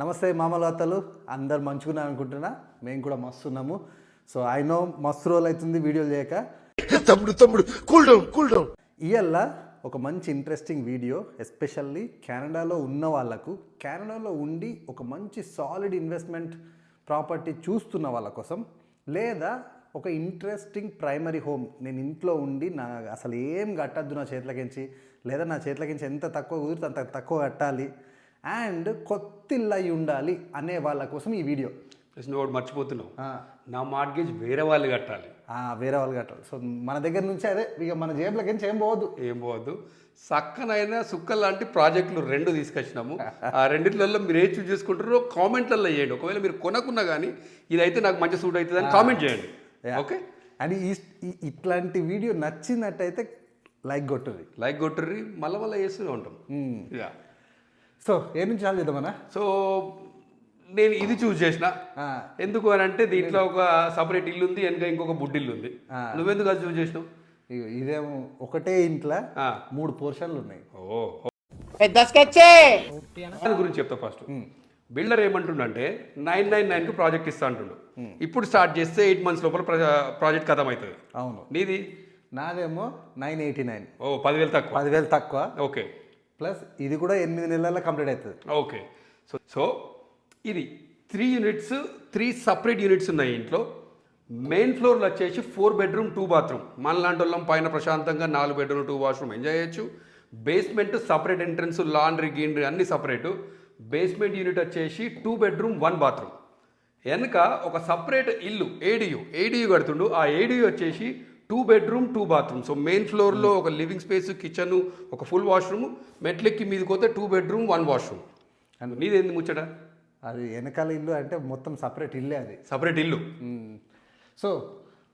నమస్తే మామలు అత్తలు అందరు మంచుకున్నారు అనుకుంటున్నా. మేము కూడా మస్తు ఉన్నాము. సో ఐ నో మస్తు రోజులు అవుతుంది వీడియోలు చేయక. తమ్ముడు తమ్ముడు కూల్ డౌన్ కూల్ డౌన్ ఇయల్ల ఒక మంచి ఇంట్రెస్టింగ్ వీడియో ఎస్పెషల్లీ కెనడాలో ఉన్న వాళ్ళకు. కెనడాలో ఉండి ఒక మంచి సాలిడ్ ఇన్వెస్ట్మెంట్ ప్రాపర్టీ చూస్తున్న వాళ్ళ కోసం. లేదా ఒక ఇంట్రెస్టింగ్ ప్రైమరీ హోమ్ నేను ఇంట్లో ఉండి నా అసలు ఏం కట్టద్దు నా చేతులకించి. లేదా నా చేతులకించి ఎంత తక్కువ కుదిరితే అంత తక్కువ కట్టాలి. అండ్ కొత్త ఇల్లు అయి ఉండాలి అనే వాళ్ళ కోసం ఈ వీడియో. ప్లస్ నువ్వు ఒకటి మర్చిపోతున్నావు. నా మార్గేజ్ వేరే వాళ్ళు కట్టాలి. వేరే వాళ్ళు కట్టాలి. సో మన దగ్గర నుంచి అదే ఇక మన జేబులకించి ఏం పోవద్దు. ఏం పోవద్దు. చక్కనైన సుక్క లాంటి ప్రాజెక్టులు రెండు తీసుకొచ్చినాము. ఆ రెండిట్లలో మీరు ఏ చూస్ చేసుకుంటారో కామెంట్లలో చేయండి. ఒకవేళ మీరు కొనకున్నా కానీ ఇదైతే నాకు మంచి సూట్ అవుతుంది అని కామెంట్ చేయండి. ఓకే? అండ్ ఇట్లాంటి వీడియో నచ్చినట్టయితే లైక్ కొట్టుది లైక్ కొట్టుర్రి మళ్ళీ మళ్ళీ వేస్తూనే ఉంటాం. యా. సో ఏ నుంచి చాలు చేద్దామన్నా సో నేను ఇది చూస్ చేసిన. ఎందుకు అని అంటే దీంట్లో ఒక సపరేట్ ఇల్లు ఉంది వెనక ఇంకొక బుడ్డి ఇల్లు ఉంది. నువ్వెందుకు అది చూస్ చేసినావు? ఇదేమో ఒకటే ఇంట్లో. మూడు పోర్షన్లు ఉన్నాయి. ఓ. పెద్ద దాని గురించి చెప్తా ఫస్ట్ బిల్డర్ ఏమంటుండంటే నైన్ నైన్ నైన్కి ప్రాజెక్ట్ ఇస్తా అంటుండు. ఇప్పుడు స్టార్ట్ చేస్తే ఎయిట్ మంత్స్ లోపల ప్రాజెక్ట్ ఖతం అవుతుంది అవును. నీది? నాదేమో నైన్ ఎయిటీ నైన్. ఓ పదివేలు తక్కువ. పదివేలు తక్కువ. ఓకే. ప్లస్ ఇది కూడా ఎనిమిది నెలల్లో కంప్లీట్ అవుతుంది. ఓకే. సో సో ఇది three units three separate units ఉన్నాయి ఇంట్లో. మెయిన్ ఫ్లోర్లో వచ్చేసి ఫోర్ బెడ్రూమ్ టూ బాత్రూమ్ మన లాంటి వాళ్ళం పైన ప్రశాంతంగా నాలుగు బెడ్రూమ్ టూ వాష్రూమ్ ఎంజాయ్ చేయొచ్చు. బేస్మెంట్ సపరేట్ ఎంట్రన్స్ లాండ్రీ గీండ్రీ అన్ని సపరేటు బేస్మెంట్ యూనిట్ వచ్చేసి టూ బెడ్రూమ్ వన్ బాత్రూమ్ వెనక ఒక సపరేట్ ఇల్లు ఏడియు ఏడియు కడుతుండు. ఆ ఏడియు వచ్చేసి two bedroom two bathroom so main ఫ్లోర్లో ఒక లివింగ్ స్పేస్ కిచెన్ ఒక ఫుల్ వాష్రూమ్ మెట్లెక్కి మీదకి పోతే టూ బెడ్రూమ్ వన్ వాష్రూమ్ నీదేంది ముచ్చట? అది వెనకాల ఇల్లు అంటే మొత్తం సపరేట్ ఇల్లే అది. సపరేట్ ఇల్లు. సో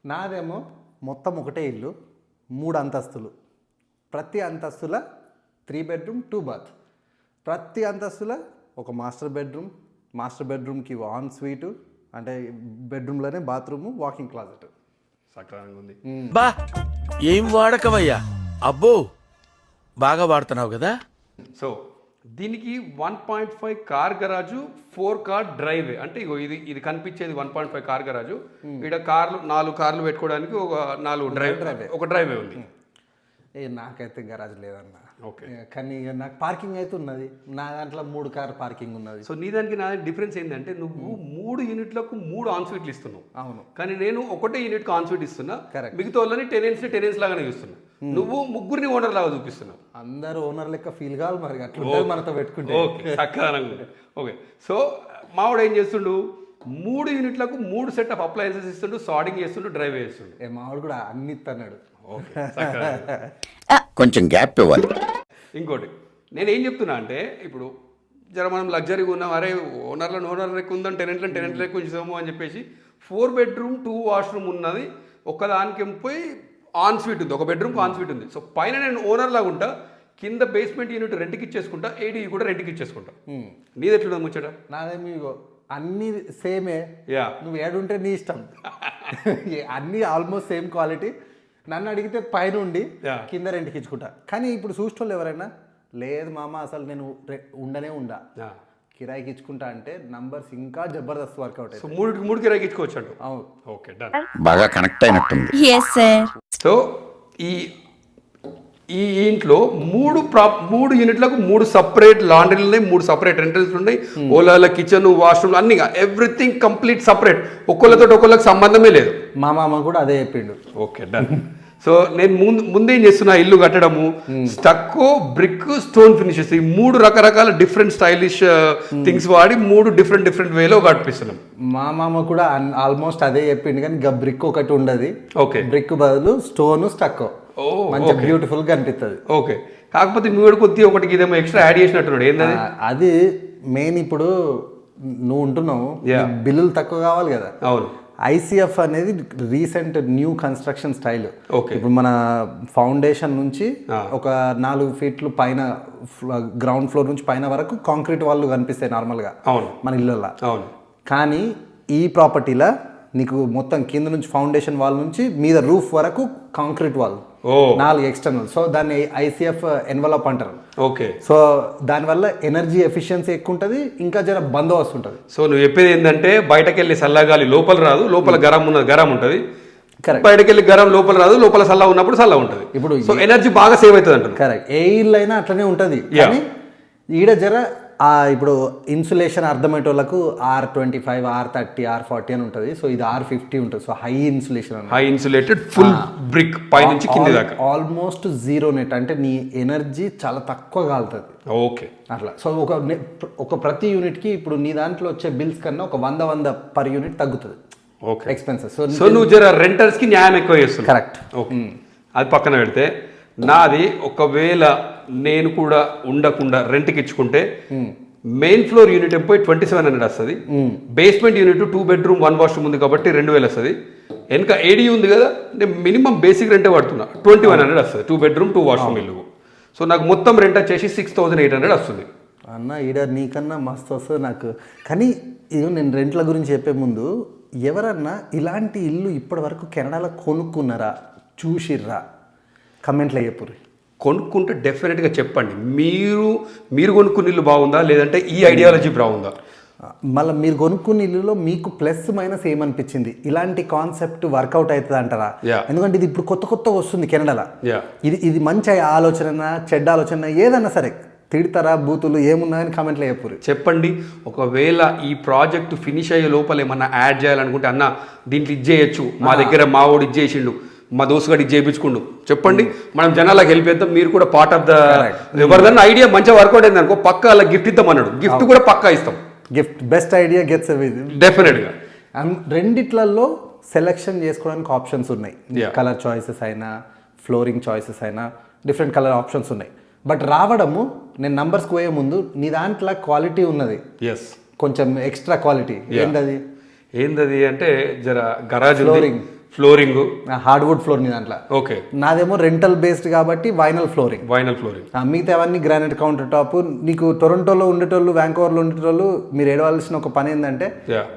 నాదేమో మొత్తం ఒకటే ఇల్లు మూడు అంతస్తులు. ప్రతి అంతస్తుల త్రీ బెడ్రూమ్ టూ బాత్ ప్రతి అంతస్తుల ఒక మాస్టర్ బెడ్రూమ్ మాస్టర్ బెడ్రూమ్కి ఆన్ స్వీటు అంటే బెడ్రూమ్లోనే బాత్రూము వాకింగ్ క్లాజెట్ ఉంది బా ఏం వాడకవయ్యా అబ్బో బాగా వాడుతున్నావు కదా. సో దీనికి one point five car garage four car driveway. అంటే ఇగో ఇది ఇది కనిపించేది one point five car garage. ఇక్కడ కార్లు నాలుగు కార్లు పెట్టుకోవడానికి ఒక నాలుగు డ్రైవ్ ఒక డ్రైవే ఉంది. ఏ నాకైతే గరాజ్ లేదన్న. కానీ ఇక నాకు పార్కింగ్ అయితే ఉన్నది. నా దాంట్లో మూడు కార్ పార్కింగ్ ఉన్నది. సో నీ దానికి నా డిఫరెన్స్ ఏంటంటే నువ్వు మూడు యూనిట్లకు మూడు ఆన్ స్వీట్లు ఇస్తున్నావు. అవును. కానీ నేను ఒకటే యూనిట్ ఆన్ స్వీట్ ఇస్తున్నా. Correct. మిగతా వాళ్ళని టెనెన్స్ టెనెన్స్ లాగానే చూస్తున్నా. నువ్వు ముగ్గురిని ఓనర్ లాగా చూపిస్తున్నావు. అందరు ఓనర్ లెక్క ఫీల్ కావాలి మరి అట్లా మనతో పెట్టుకుంటే. ఓకే ఓకే సో మావాడు ఏం చేస్తుండు? మూడు యూనిట్లకు మూడు సెట్ ఆఫ్ అప్లయన్సెస్ ఇస్తుండు సార్డింగ్ చేస్తుండు డ్రైవ్ చేస్తుండు. ఏ మావాడు కూడా అన్ని ఇస్తున్నాడు. కొంచెం గ్యాప్ ఇవ్వాలి. ఇంకోటి నేను ఏం చెప్తున్నా అంటే ఇప్పుడు జర మనం లగ్జరీగా ఉన్నాం అరే ఓనర్లను ఓనర్ లెక్క ఉందని టెనెంట్లను టెనెంట్ లెక్క ఉంచుదాము అని చెప్పేసి ఫోర్ బెడ్రూమ్ టూ వాష్రూమ్ ఉన్నది. ఒకదానికి పోయి ఆన్ స్వీట్ ఉంది ఒక బెడ్రూమ్ ఆన్ స్వీట్ ఉంది. సో పైన నేను ఓనర్ లాగా ఉంటా కింద బేస్మెంట్ యూనిట్ రెంట్కి ఇచ్చేసుకుంటా ఏడీ కూడా రెంట్కి ఇచ్చేసుకుంటా. నీది ఎట్లుంది ముచ్చట? నాదేమి అన్ని సేమే. యా నువ్వు ఏడుంటే నీ ఇష్టం. ఏ- అన్ని ఆల్మోస్ట్ సేమ్ క్వాలిటీ. నన్ను అడిగితే పైన ఉండి Yeah. కింద రెంట్కి ఇచ్చుకుంటా కానీ ఇప్పుడు చూసేటోళ్ళు ఎవరైనా లేదు మామ అసలు నేను ఉండనే ఉండా. కిరాయికి ఇచ్చుకుంటా అంటే నంబర్స్ ఇంకా జబర్దస్త్ వర్కౌట్ సో మూడు మూడు కిరాయికి ఇచ్చుకోవచ్చు అంటు అవును. Okay done. బాగా కనెక్ట్ అయినట్టుంది. Yes, sir. సో ఈ ఈ ఇంట్లో మూడు ప్రా మూడు యూనిట్లకు మూడు సపరేట్ లాండ్రీలు ఉన్నాయి మూడు సపరేట్ ఎంట్రన్స్ ఉన్నాయి. ఓలాల కిచెన్ వాష్రూమ్ అన్ని ఎవ్రీథింగ్ కంప్లీట్ సపరేట్ ఒక్కొక్కరితో ఒక్కొక్కరికి సంబంధమే లేదు. మా మామ కూడా అదే చెప్పిండు. ఓకే డన్ సో నేను ముందు ముందేం చేస్తున్నా ఇల్లు కట్టడము స్టక్కో బ్రిక్ స్టోన్ ఫినిషెస్ ఈ మూడు రకరకాల డిఫరెంట్ స్టైలిష్ థింగ్స్ వాడి మూడు డిఫరెంట్ డిఫరెంట్ వేలో కట్టిస్తున్నాం మా మామ కూడా ఆల్మోస్ట్ అదే చెప్పిండు కానీ ఇంకా బ్రిక్ ఒకటి ఉండదు. ఓకే బ్రిక్ బదులు స్టోన్ స్టక్ మంచి బ్యూటిఫుల్గా అనిపిస్తుంది ఓకే. కాకపోతే మీరు కొద్ది ఒకటి ఇదేమో ఎక్స్ట్రా యాడ్ చేసినట్టున్నాడు. ఏంటది అది మెయిన్ ఇప్పుడు నువ్వు ఉంటున్నావు బిల్లులు తక్కువ కావాలి కదా. అవును. ఐసీఎఫ్ అనేది రీసెంట్ న్యూ కన్స్ట్రక్షన్ స్టైల్. ఇప్పుడు మన ఫౌండేషన్ నుంచి. ఒక నాలుగు ఫీట్లు పైన గ్రౌండ్ ఫ్లోర్ నుంచి పైన వరకు కాంక్రీట్ వాళ్ళు కనిపిస్తాయి నార్మల్గా అవును. మన ఇళ్ళల్లో. అవును. కానీ ఈ ప్రాపర్టీలో నీకు మొత్తం కింద నుంచి ఫౌండేషన్ వాల్ నుంచి మీద రూఫ్ వరకు కాంక్రీట్ వాల్. ఓ. నాలుగు ఎక్స్టర్నల్ సో దాన్ని ఐసీఎఫ్ ఎన్వలప్ అంటారు. ఓకే. సో దానివల్ల ఎనర్జీ ఎఫిషియన్సీ ఎక్కువ ఉంటుంది ఇంకా జర బందోబస్తు ఉంటుంది. సో నువ్వు చెప్పేది ఏంటంటే బయటకు వెళ్ళి చల్లగాలి లోపల రాదు లోపల గరం ఉన్నది గరం ఉంటుంది. కరెక్ట్ బయటకు వెళ్ళి గరం లోపల రాదు లోపల చల్ల ఉన్నప్పుడు చల్ల ఉంటుంది. ఇప్పుడు సో ఎనర్జీ బాగా సేవ్ అవుతుంది అంటారు కరెక్ట్ ఏ ఇల్లు అయినా అట్లనే ఉంటుంది. ఈడ జర ఇప్పుడు insulation అర్థమయ్యేటోళ్ళకు R twenty five R thirty R forty అని ఉంటుంది. సో ఇది ఆర్ ఫిఫ్టీ ఉంటుంది. So high insulation high insulated full brick పై నుంచి కింది దాకా. ఆల్మోస్ట్ జీరో నెట్ అంటే నీ ఎనర్జీ చాలా తక్కువ కాలుతుంది. ఓకే. అట్లా. సో ఒక ఒక ప్రతి యూనిట్కి ఇప్పుడు నీ దాంట్లో వచ్చే బిల్స్ కన్నా ఒక వంద వంద పర్ యూనిట్ తగ్గుతుంది. ఓకే. ఎక్స్పెన్సెస్ సో సో నువ్వు జర రెంటర్స్కి న్యాయం ఎక్కువ చేస్తున్నావు. Correct okay. అది పక్కన పెడితే నాది ఒకవేళ నేను కూడా ఉండకుండా రెంట్కి ఇచ్చుకుంటే మెయిన్ ఫ్లోర్ యూనిట్ పోయి ట్వంటీ సెవెన్ హండ్రెడ్ వస్తుంది. Basement unit two bedroom one washroom ఉంది కాబట్టి రెండు వేలు వస్తుంది. వెనక ఏడీ ఉంది కదా నేను మినిమం బేసిక్ రెంటే పడుతున్నా ట్వంటీ వన్ హండ్రెడ్ వస్తుంది. టూ బెడ్రూమ్ టూ వాష్రూమ్ ఇల్లు సో నాకు మొత్తం రెంట్ వచ్చేసి సిక్స్ థౌసండ్ ఎయిట్ హండ్రెడ్ వస్తుంది. అన్న ఈడ నీకన్నా మస్తు వస్తుంది నాకు. కానీ ఇది నేను రెంట్ల గురించి చెప్పే ముందు ఎవరన్నా ఇలాంటి ఇల్లు ఇప్పటి వరకు కెనడాలో కొనుక్కున్నారా? చూసిర్రా? కమెంట్లో చెప్పుర్రి. కొనుక్కుంటే డెఫినెట్గా చెప్పండి. మీరు మీరు కొనుక్కున్న ఇల్లు బాగుందా? లేదంటే ఈ ఐడియాలజీ బాగుందా? మళ్ళీ మీరు కొనుక్కున్న ఇల్లులో మీకు ప్లస్ మైనస్ ఏమనిపించింది? ఇలాంటి కాన్సెప్ట్ వర్కౌట్ అవుతుంది అంటారా. ఎందుకంటే ఇది ఇప్పుడు కొత్త కొత్త వస్తుంది కెనడాలో. యా ఇది ఇది మంచి ఆలోచన చెడ్డ ఆలోచన ఏదన్నా సరే తిడతారా బూతులు ఏమున్నాయని కామెంట్లో చెప్పుర్రి చెప్పండి. ఒకవేళ ఈ ప్రాజెక్ట్ ఫినిష్ అయ్యే లోపల ఏమన్నా యాడ్ చేయాలనుకుంటే అన్న దీంట్లో ఇది చేయొచ్చు. మా దగ్గర మా వాడు ఇది చేసిండు. మా దోస్తుగాడు ఇది చేయించుకుండు చెప్పండి మనం జనాలకు హెల్ప్ చేద్దాం మీరు కూడా పార్ట్ ఆఫ్ ద ఎవరిదన్నా ఐడియా మంచిగా వర్కౌట్ అయింది అనుకో పక్క అలా గిఫ్ట్ ఇద్దామన్నాడు గిఫ్ట్ కూడా పక్కా ఇస్తాం. గిఫ్ట్ బెస్ట్ ఐడియా గెట్స్ డెఫినెట్గా రెండిట్లలో సెలెక్షన్ చేసుకోవడానికి ఆప్షన్స్ ఉన్నాయి. కలర్ చాయిసెస్ అయినా ఫ్లోరింగ్ చాయిసెస్ అయినా డిఫరెంట్ కలర్ ఆప్షన్స్ ఉన్నాయి. బట్ రావడము నేను నంబర్స్కి పోయే ముందు నీ దాంట్లో క్వాలిటీ ఉన్నది. ఎస్ కొంచెం ఎక్స్ట్రా క్వాలిటీ ఏంటది ఏందది? అంటే జర garage Flooring. Flooring. Hardwood floor నీ దాంట్లో ఓకే. నాదేమో రెంటల్ బేస్డ్ కాబట్టి వైనల్ ఫ్లోరింగ్. Vinyl flooring. మిగతా అవన్నీ గ్రానైట్ కౌంటర్ టాప్ నీకు టొరంటోలో ఉండేటోళ్ళు వ్యాంకోవర్లో ఉండేటోళ్ళు మీరు ఏడవలసిన ఒక పని ఏంటంటే.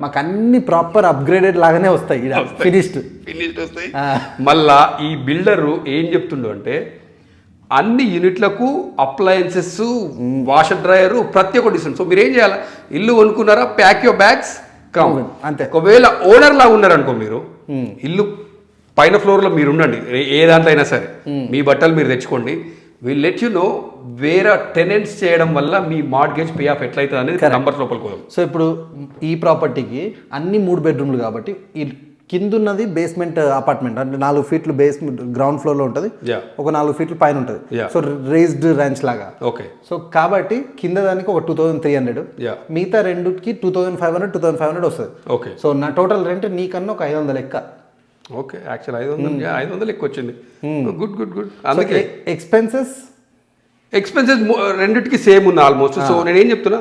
మాకు అన్ని ప్రాపర్ అప్గ్రేడెడ్ లాగానే వస్తాయి ఫినిష్డ్. ఫినిష్డ్ వస్తాయి. మళ్ళా ఈ బిల్డరు ఏం చెప్తుండు అంటే అన్ని యూనిట్లకు అప్లయన్సెస్ వాషర్ డ్రయర్ ప్రతి ఒక్కటి ఇస్తుంది సో మీరు ఏం చేయాలి? ఇల్లు కొనుక్కున్నారా? ప్యాక్ యువర్ బ్యాగ్స్ కమ్ అంతే. ఒకవేళ ఓనర్ లా ఉన్నారనుకో మీరు ఇల్లు పైన ఫ్లోర్లో మీరు ఉండండి ఏ- దాంట్లో అయినా సరే. మీ బట్టలు మీరు తెచ్చుకోండి. విల్ లెట్ యు నో వేరే టెనెంట్స్ చేయడం వల్ల మీ మార్గేజ్ పే ఆఫ్ ఎట్లయితుంది అనేది నంబర్స్ లోపలికి సో ఇప్పుడు ఈ ప్రాపర్టీకి అన్ని మూడు బెడ్రూమ్లు కాబట్టి ఈ కింద ఉన్నది బేస్మెంట్ అపార్ట్మెంట్ అంటే నాలుగు ఫీట్లు బేస్మెంట్ గ్రౌండ్ ఫ్లోర్లో ఉంటుంది. ఒక నాలుగు ఫీట్లు పైన ఉంటుంది. సో రేస్డ్ ర్యాంచ్ లాగా. ఓకే సో కాబట్టి కింద దానికి ఒక టూ థౌసండ్ త్రీ హండ్రెడ్. మిగతా రెండుకి two thousand five hundred two thousand five hundred వస్తుంది. ఓకే సో నా టోటల్ రెంట్ నీకన్నా ఒక ఐదు వందల లెక్క. ఓకే యాక్చువల్ ఐదు వందలు ఐదు వందలు ఎక్కువ వచ్చింది గుడ్ గుడ్ గుడ్ అందుకే. ఎక్స్పెన్సెస్ ఎక్స్పెన్సెస్ రెండిటికి సేమ్ ఉంది ఆల్మోస్ట్ సో నేను ఏం చెప్తున్నా?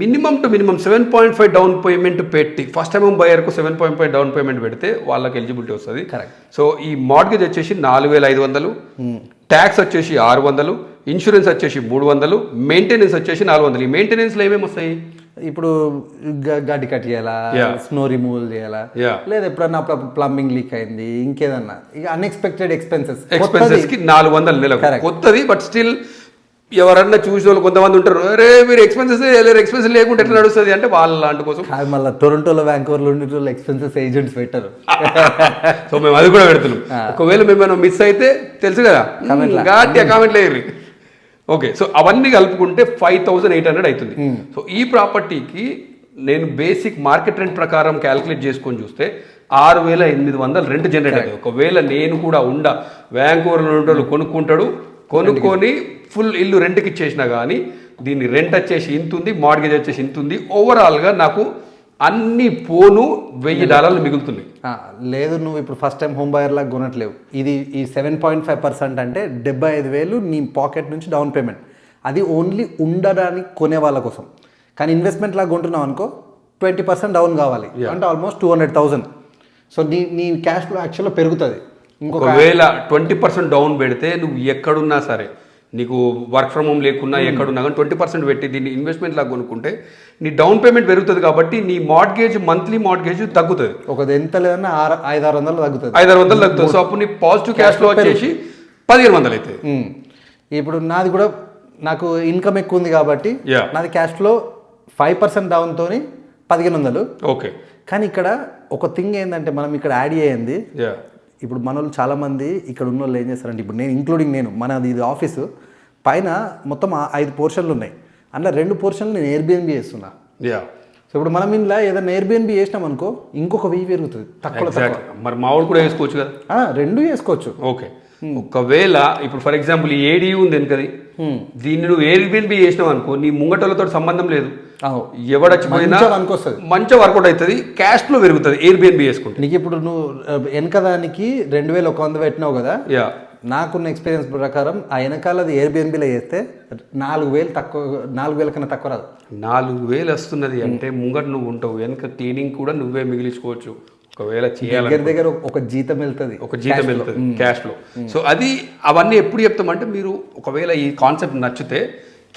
Minimum to minimum seven point five down payment పెట్టి first time బయర్కు seven point five down payment పెడితే వాళ్ళకి ఎలిజిబిలిటీ వస్తుంది. Correct. సో ఈ మార్గేజ్ వచ్చేసి నాలుగు వేల ఐదు వందలు ట్యాక్స్ వచ్చేసి ఆరు వందలు ఇన్సూరెన్స్ వచ్చేసి మూడు వందలు మెయింటెనెన్స్ వచ్చేసి నాలుగు వందలు. ఈ మెయింటెనెన్స్లో ఏమేమి వస్తాయి? ఇప్పుడు గడ్డి కట్ చేయాలా. స్నో రిమూవల్ చేయాలా. లేదా ఎప్పుడన్నా ప్లంబింగ్ లీక్ అయింది ఇంకేదన్నా? ఇక అన్ఎక్స్పెక్టెడ్ ఎక్స్పెన్సెస్ ఎక్స్పెన్సెస్కి నాలుగు వందలు Correct. కొత్తది బట్ స్టిల్ ఎవరన్నా చూసిన వాళ్ళు కొంతమంది ఉంటారు. అరే మీరు ఎక్స్పెన్సెస్ ఎక్స్పెన్సెస్ లేకుండా ఎట్లా నడుస్తుంది అంటే వాళ్ళ లాంటి కోసం మళ్ళీ టొరంటోలో వ్యాంకోవర్లో ఉండేటోళ్ళు ఎక్స్పెన్సెస్ ఏజెంట్స్ పెట్టరు. సో మేము అది కూడా పెడుతున్నాం. ఒకవేళ మేము మిస్ అయితే తెలుసు కదా. గట్టిగా కామెంట్ లేరు ఓకే సో అవన్నీ కలుపుకుంటే ఫైవ్ థౌసండ్ ఎయిట్ హండ్రెడ్ అవుతుంది. సో ఈ ప్రాపర్టీకి నేను బేసిక్ మార్కెట్ రెంట్ ప్రకారం క్యాలిక్యులేట్ చేసుకొని చూస్తే ఆరు వేల ఎనిమిది వందలు రెంట్ జనరేట్ అవుతుంది. ఒకవేళ నేను కూడా ఉండ వ్యాంకూవర్లో ఉండేవాళ్ళు కొనుక్కుంటాడు కొనుక్కొని ఫుల్ ఇల్లు రెంట్కి ఇచ్చేసినా కానీ దీన్ని రెంట్ వచ్చేసి ఇంత ఉంది మార్గేజ్ వచ్చేసి ఇంత ఉంది. ఓవరాల్గా నాకు అన్ని పోను వెయ్యి డాలర్లు మిగులుతున్నాయి. లేదు నువ్వు ఇప్పుడు ఫస్ట్ టైం హోమ్ బయర్ లాగా కొనట్లేవు. ఇది ఈ సెవెన్ పాయింట్ ఫైవ్ పర్సెంట్ అంటే డెబ్బై ఐదు వేలు నీ పాకెట్ నుంచి డౌన్ పేమెంట్ అది ఓన్లీ ఉండడానికి కొనే వాళ్ళ కోసం. కానీ ఇన్వెస్ట్మెంట్ లాగా కొంటున్నావు అనుకో ట్వంటీ పర్సెంట్ డౌన్ కావాలి. అంటే almost two hundred thousand so నీ నీ క్యాష్ ఫ్లో యాక్చువల్గా పెరుగుతుంది. ఇంకొక ఒకవేళ ట్వంటీ పర్సెంట్ డౌన్ పెడితే నువ్వు ఎక్కడున్నా సరే నీకు వర్క్ ఫ్రమ్ హోమ్ లేకున్నా ఎక్కడున్నా కానీ ట్వంటీ పర్సెంట్ పెట్టి దీన్ని ఇన్వెస్ట్మెంట్ లాగా కొనుక్కుంటే నీ డౌన్ పేమెంట్ పెరుగుతుంది కాబట్టి నీ మార్గేజ్ మంత్లీ మార్గేజ్ తగ్గుతుంది. ఒక ఎంత లేదన్నా ఆరు ఐదు ఆరు వందలు తగ్గుతుంది. ఐదారు వందలు తగ్గుతుంది. సో అప్పుడు నీ పాజిటివ్ క్యాష్ ఫ్లో వచ్చేసి పదిహేను వందలు అవుతుంది ఉమ్. ఇప్పుడు నాది కూడా నాకు ఇన్కమ్ ఎక్కువ ఉంది కాబట్టి. నాది క్యాష్ ఫ్లో ఫైవ్ పర్సెంట్ డౌన్తో పదిహేను వందలు. ఓకే కానీ ఇక్కడ ఒక థింగ్ ఏంటంటే మనం ఇక్కడ యాడ్ చేయండి. యా ఇప్పుడు మన వాళ్ళు చాలామంది ఇక్కడ ఉన్న వాళ్ళు ఏం చేస్తారంటే ఇప్పుడు నేను ఇంక్లూడింగ్ నేను మనది ఇది ఆఫీసు పైన మొత్తం ఐదు పోర్షన్లు ఉన్నాయి. అందులో రెండు పోర్షన్లు నేను ఎయిర్బిఎన్బి చేస్తున్నా. యా సో ఇప్పుడు మనం ఇంట్లో ఏదైనా ఎయిర్బిఎన్బి చేసినాం అనుకో ఇంకొక వెయ్యి పెరుగుతుంది తక్కువ మరి మామిడి కూడా వేసుకోవచ్చు కదా? రెండు చేసుకోవచ్చు ఓకే ఒకవేళ ఇప్పుడు ఫర్ ఎగ్జాంపుల్ ఏడీ ఉంది వెనుకది దీన్ని నువ్వు ఎయిర్బిఎన్బి చేసినావు అనుకో నీ ముంగటలతో సంబంధం లేదు. అహో. ఎవడచ్చిపోయినా. మంచిగా వర్కౌట్ అవుతుంది క్యాష్ ఫ్లో పెరుగుతుంది ఎయిర్బిఎన్బి చేసుకుంటే. నీకు ఇప్పుడు నువ్వు వెనక దానికి రెండు వేలు ఒక వంద పెట్టినావు కదా? యా. నాకున్న ఎక్స్పీరియన్స్ ప్రకారం ఆ వెనకాలది ఎయిర్బిఎన్బిలో చేస్తే నాలుగు వేలు తక్కువ నాలుగు వేల కన్నా తక్కువ రాదు. నాలుగు వేలు వస్తున్నది అంటే ముంగట నువ్వు ఉంటావు. వెనక క్లీనింగ్ కూడా నువ్వే మిగిలించుకోవచ్చు. ఒకవేళ దగ్గర దగ్గర ఒక జీతం వెళ్తుంది. ఒక జీతం వెళ్తుంది. క్యాష్ ఫ్లో సో అది అవన్నీ ఎప్పుడు చెప్తామంటే మీరు ఒకవేళ ఈ కాన్సెప్ట్ నచ్చితే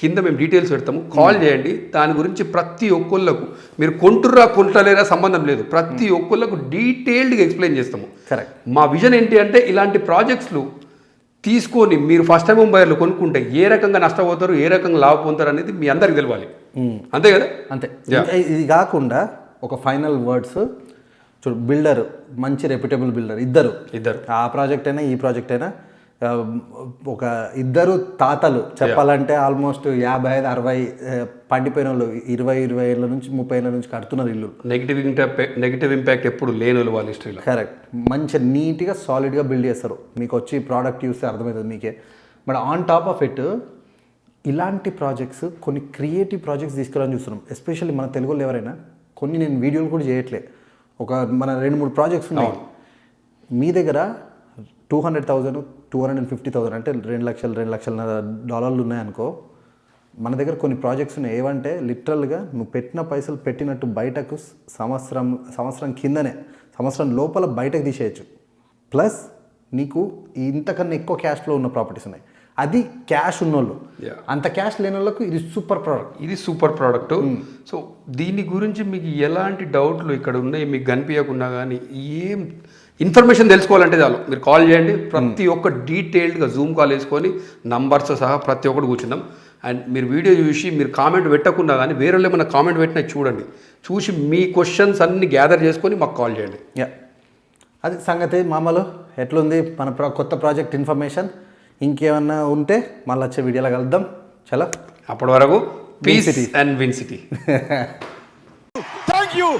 కింద మేము డీటెయిల్స్ పెడతాము. కాల్ చేయండి. దాని గురించి ప్రతి ఒక్కళ్ళకు మీరు కొంటుర్రా కొంటలేరా సంబంధం లేదు. ప్రతి ఒక్కళ్ళకు డీటెయిల్డ్గా ఎక్స్ప్లెయిన్ చేస్తాము. కరెక్ట్ మా విజన్ ఏంటి అంటే ఇలాంటి ప్రాజెక్ట్స్లు తీసుకొని మీరు ఫస్ట్ టైం బయర్లు కొనుక్కుంటే ఏ రకంగా నష్టపోతారు ఏ రకంగా లాభ పొందుతారు అనేది మీ అందరికి తెలవాలి. అంతే కదా? అంతే. ఇది కాకుండా ఒక ఫైనల్ వర్డ్స్ చూడు బిల్డర్ మంచి రెప్యూటబుల్ బిల్డర్ ఇద్దరు. ఇద్దరు. ఆ ప్రాజెక్ట్ అయినా ఈ ప్రాజెక్ట్ అయినా ఒక ఇద్దరు తాతలు. చెప్పాలంటే ఆల్మోస్ట్ యాభై ఐదు అరవై పండిపోయిన వాళ్ళు ఇరవై ఇరవై ఏళ్ళ నుంచి ముప్పై ఏళ్ళ నుంచి కడుతున్నారు ఇల్లు. నెగిటివ్ ఇంపాక్ట్ నెగిటివ్ ఇంపాక్ట్ ఎప్పుడు లేని వాళ్ళు వాళ్ళ హిస్టరీలో కరెక్ట్ మంచి నీట్గా సాలిడ్గా బిల్డ్ చేస్తారు. మీకు వచ్చి ప్రోడక్ట్ చూస్తే అర్థమవుతుంది మీకే. But on top of it ఇలాంటి ప్రాజెక్ట్స్ కొన్ని క్రియేటివ్ ప్రాజెక్ట్స్ తీసుకురాని చూస్తున్నాం. ఎస్పెషల్లీ మన తెలుగులో ఎవరైనా కొన్ని నేను వీడియోలు కూడా చేయట్లే. ఒక మన రెండు మూడు ప్రాజెక్ట్స్ ఉన్నాయి. మీ దగ్గర two hundred thousand two hundred and fifty thousand అంటే రెండు లక్షలు రెండు లక్షల డాలర్లు ఉన్నాయనుకో మన దగ్గర కొన్ని ప్రాజెక్ట్స్ ఉన్నాయి. ఏవంటే లిటరల్గా నువ్వు పెట్టిన పైసలు పెట్టినట్టు బయటకు సంవత్సరం సంవత్సరం కిందనే సంవత్సరం లోపల బయటకు తీసేయచ్చు. ప్లస్ నీకు ఇంతకన్నా ఎక్కువ క్యాష్ ఫ్లో ఉన్న ప్రాపర్టీస్ ఉన్నాయి. అది క్యాష్ ఉన్నోళ్ళు. అంత క్యాష్ లేని వాళ్ళకు ఇది సూపర్ ప్రోడక్ట్ ఇది సూపర్ ప్రోడక్ట్ సో దీని గురించి మీకు ఎలాంటి డౌట్లు ఇక్కడ ఉన్నాయి? మీకు కనిపించకుండా కానీ ఏం ఇన్ఫర్మేషన్ తెలుసుకోవాలంటే చాలు. మీరు కాల్ చేయండి. ప్రతి ఒక్క డీటెయిల్డ్గా జూమ్ కాల్ వేసుకొని నంబర్స్ సహా ప్రతి ఒక్కటి కూర్చుందాం. అండ్ మీరు వీడియో చూసి మీరు కామెంట్ పెట్టకుండా కానీ వేరే వాళ్ళు ఏమైనా కామెంట్ పెట్టినా చూడండి. చూసి మీ క్వశ్చన్స్ అన్ని గ్యాదర్ చేసుకొని మాకు కాల్ చేయండి. యా అది సంగతి మామలు. ఎట్లుంది మన ప్రా కొత్త ప్రాజెక్ట్ ఇన్ఫర్మేషన్ ఇంకేమన్నా ఉంటే మళ్ళీ వచ్చే వీడియోలో కలుద్దాం. చలో. అప్పటి వరకు peace City. And win city Thank you.